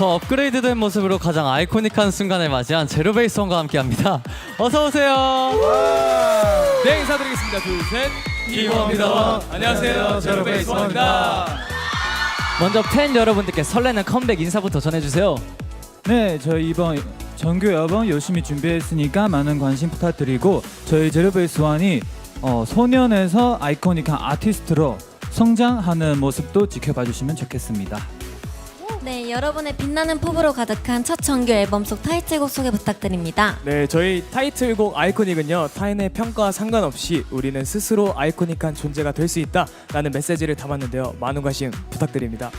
더 업그레이드된 모습으로 가장 아이코닉한 순간을 맞이한 제로베이스원과 함께합니다. 어서 오세요. 네 인사드리겠습니다 둘셋 기원입니다. 안녕하세요 제로베이스원입니다 먼저 팬 여러분들께 설레는 컴백 인사부터 전해주세요. 네, 저희 이번 정규 앨범 열심히 준비했으니까 많은 관심 부탁드리고 저희 제로베이스 원이 어, 소년에서 아이코닉한 아티스트로 성장하는 모습도 지켜봐 주시면 좋겠습니다. 네, 여러분의 빛나는 포부로 가득한 첫 정규 앨범 속 타이틀곡 소개 부탁드립니다. 네 저희 타이틀곡 아이코닉은요 타인의 평가와 상관없이 우리는 스스로 아이코닉한 존재가 될 수 있다라는 메시지를 담았는데요 많은 관심 부탁드립니다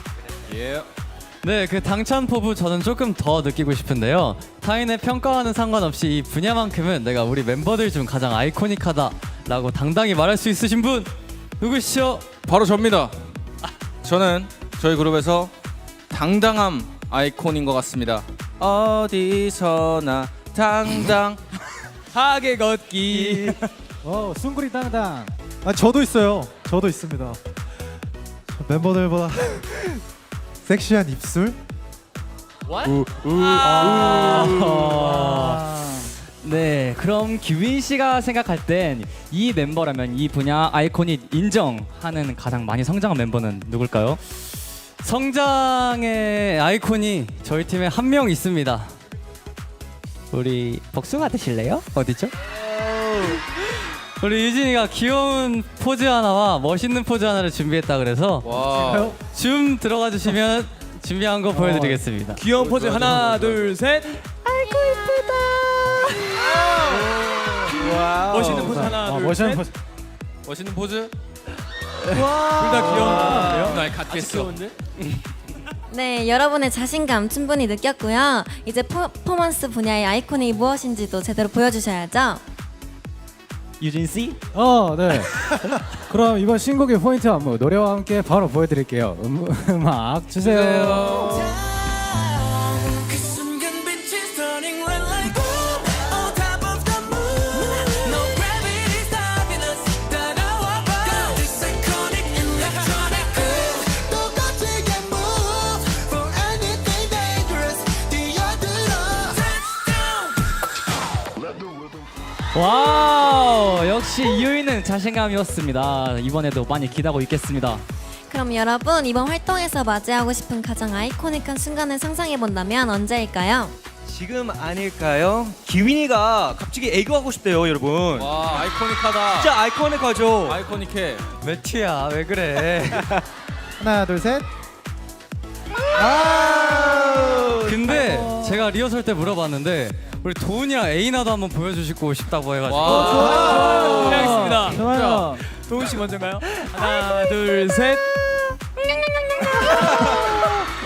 네, 그 당찬 포부 저는 조금 더 느끼고 싶은데요. 타인의 평가와는 상관없이 이 분야만큼은 내가 우리 멤버들 중 가장 아이코닉하다라고 당당히 말할 수 있으신 분 누구시죠? 바로 접니다. 저는 저희 그룹에서 당당함 아이콘인 것 같습니다. 어디서나 당당 하게 걷기 어, 숭구리 땅땅. 아, 저도 있어요. 저도 있습니다. 멤버들보다 섹시한 입술? 네, 그럼 규빈 씨가 생각할 땐 이 멤버라면 이 분야 아이코닉 인정하는 가장 많이 성장한 멤버는 누굴까요? 성장의 아이콘이 저희 팀에 한 명 있습니다. 우리 복숭아 드실래요? 어디죠? 우리 유진이가 귀여운 포즈 하나와 멋있는 포즈 하나를 준비했다 그래서 와 줌 들어가 주시면 준비한 거 보여드리겠습니다. 귀여운 포즈 하나 둘셋 멋있는 포즈 하나 아, 둘셋 멋있는 포즈. 멋있는 포즈. 둘다 귀여운 것 같아요 날 같겠어. 네, 여러분의 자신감 충분히 느꼈고요. 이제 퍼- 퍼포먼스 분야의 아이콘이 무엇인지도 제대로 보여주셔야죠. 유진 씨? 어, 네. 그럼 이번 신곡의 포인트 안무 노래와 함께 바로 보여드릴게요. 음, 음악 주세요. 와우, 역시 이유이는 자신감이었습니다. 이번에도 많이 기대하고 있겠습니다. 그럼 여러분, 이번 활동에서 맞이하고 싶은 가장 아이코닉한 순간을 상상해 본다면 언제일까요? 지금 아닐까요? 기윈이가 갑자기 애교하고 싶대요, 여러분. 와 아이코닉하다. 진짜 아이코닉하죠. 아이코닉해. 매튜야 왜 그래? 하나, 둘, 셋. 근데 제가 리허설 때 물어봤는데 우리 도훈이랑 에이나도 한번 보여주시고 싶다고 해가지고 와. 알겠습니다 좋아요. 도훈 씨 먼저인가요 하나 둘 셋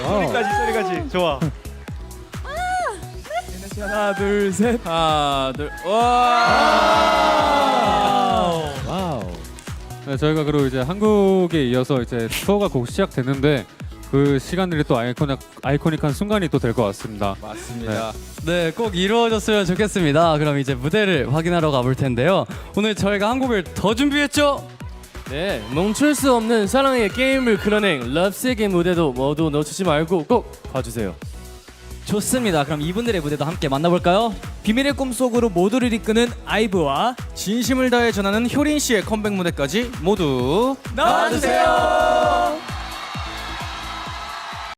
소리까지, 소리까지. 좋아. 하나 둘 셋 하나 둘. 와. 와우. 네, 저희가 그리고 이제 한국에 이어서 이제 투어가 곧 시작됐는데 그 시간들이 또 아이코닉 아이코닉한 순간이 또 될 것 같습니다. 맞습니다. 네, 꼭 이루어졌으면 좋겠습니다. 그럼 이제 무대를 확인하러 가볼 텐데요. 오늘 저희가 한 곡을 더 준비했죠? 네, 멈출 수 없는 사랑의 게임을 그려낸 럽스의 무대도 모두 놓치지 말고 꼭 봐주세요. 좋습니다. 그럼 이분들의 무대도 함께 만나볼까요? 비밀의 꿈속으로 모두를 이끄는 아이브와 진심을 다해 전하는 효린 씨의 컴백 무대까지 모두 나와주세요